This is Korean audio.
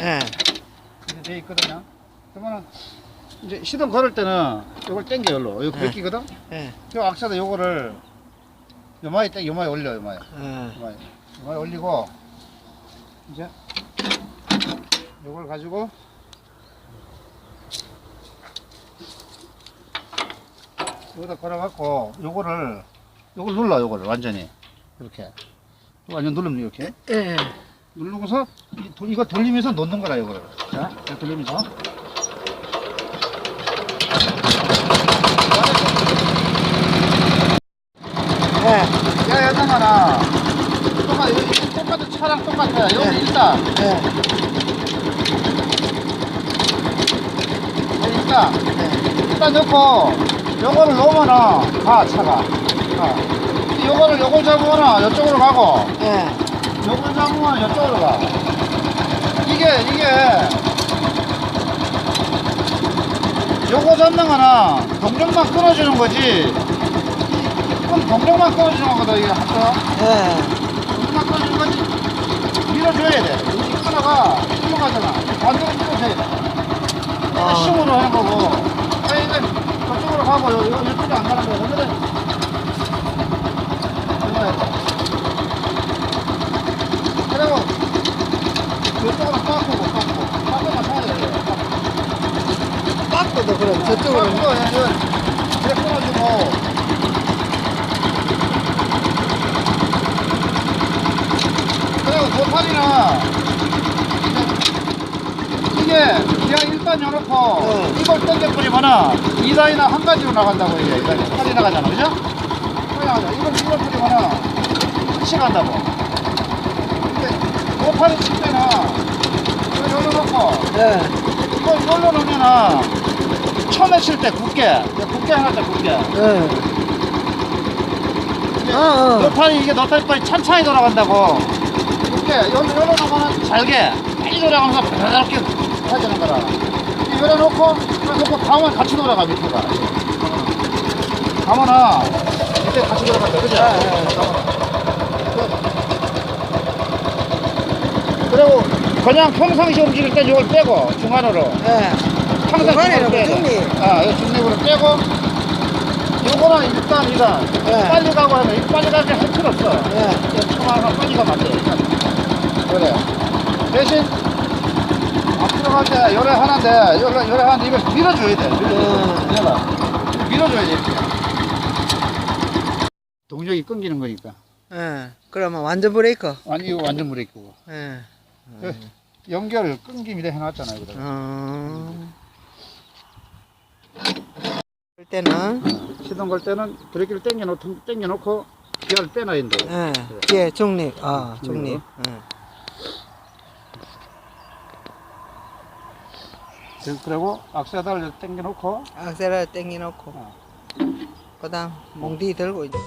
예. 이렇게 돼 있거든요. 그러면은 이제 시동 걸을 때는 이걸 당겨 열로. 이거 네. 뺏기거든. 예. 요 악사도 요거를 요마에 딱 요마에 올려 요마에. 예. 요마에 요마에 올리고 이제 요걸 가지고 여기다 걸어갖고 요거를 요걸 눌러 요거를 완전히 이렇게 완전 누르면 이렇게 예. 누르고서 이- 도- 이거 돌리면서 놓는 거라 이거를 자 이렇게 돌리면서 예. 야 여자만아 똑같 이거 똑같은 차랑 똑같아 여기 네. 일단 예. 여기 일단 예. 일단 넣고 요거를 놓으면은 가 차가 가. 요거를 요걸 잡으면은 이쪽으로 가고 예. 요걸 잡으면 이쪽으로 가. 이게 이게. 요거 잡는 거는 동력만 끊어주는 거지. 그럼 동력만 끊어주는 거거든 이게 하트 예. 동력만 끊어주는 거지. 밀어줘야 돼. 이 하나가 흘러가잖아. 반대로 밀어줘야 돼. 아. 힘으로 하는 거고. 아니 이제 저쪽으로 가고 요, 요, 이쪽이 안 가는 거야 오늘은 그리고 이쪽으로 깎고 깎고 깎고만 사야 돼 빠꾸도 그럼 저쪽으로. 이제 이렇게 끊어주고 그리고 도파리는 이게 그냥 일단 열어놓고 네. 이걸 이 라인은 한 가지로 나간다고 이게 이 라인 한 가지 나가잖아 그죠? 나가잖아 이걸 이걸 뿌리면은 같이 간다고 이게 도파리 칠 때는 이걸 열어놓고 예. 이걸 열어놓으면은 처음에 칠때 굳게 굳게 하나 때 굳게 예. 어, 어. 너팔이 이게 너팔이 천천히 돌아간다고 여기 열어놓으면 잘게 빨리 돌아가면서 부드럽게 해야 되는 거라 열어놓고 열어놓고 가면 같이 돌아가 밑에가 가면은 밑에 같이 돌아간다 그죠? 그리고 그냥 평상시 움직일 때 이걸 빼고 중간으로 예. 빼야 돼. 중립. 아, 이거 중립으로 빼고 요거는 일단 이거 예. 빨리 가고 하면 이거 빨리 가게 할 필요 없어 예. 청아가 빨리 가면 안 돼. 그래. 대신 앞으로 갈 때 요래 하는데 요래, 요래 하는데 이걸 밀어줘야 돼. 음. 밀어줘. 밀어줘야 돼. 동력이 끊기는 거니까. 예. 그러면 완전 브레이커. 아니 이거 완전 브레이크고. 예. 그 연결 끊김이다 해놨잖아요. 여기다가. 어. 때는 시동 걸 때는 브레이크를 당겨놓고, 당겨놓고 기어를 빼놔야 된다. 예. 뒤에 중립. 아, 중립. 예. 그리고 악세다를 당겨놓고 악셀을 당겨 놓고 어. 그다음 몽디 들고 이제